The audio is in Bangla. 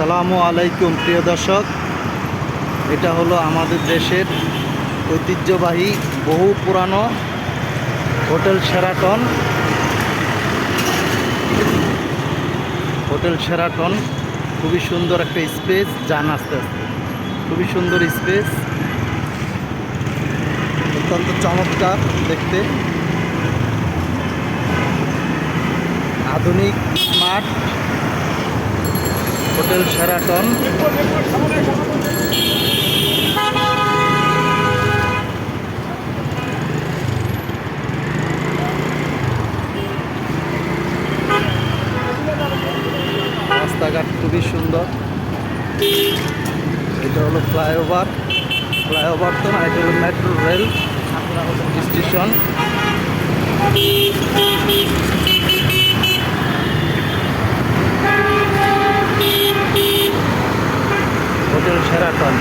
আসসালামু আলাইকুম, প্রিয় দর্শক। এটা হলো আমাদের দেশের ঐতিহ্যবাহী বহু পুরানো হোটেল সেরাটন হোটেল সেরাটন খুবই সুন্দর একটা স্পেস, যান আস্তে আস্তে। খুবই সুন্দর স্পেস। অত্যন্ত চমৎকার দেখতে। আধুনিক স্মার্ট হোটেল সেরাটন রাস্তাঘাট খুবই সুন্দর। এটা হলো ফ্লাইওভার। ফ্লাইওভার তো না এটা হলো মেট্রো রেল স্টেশন। সেরাটন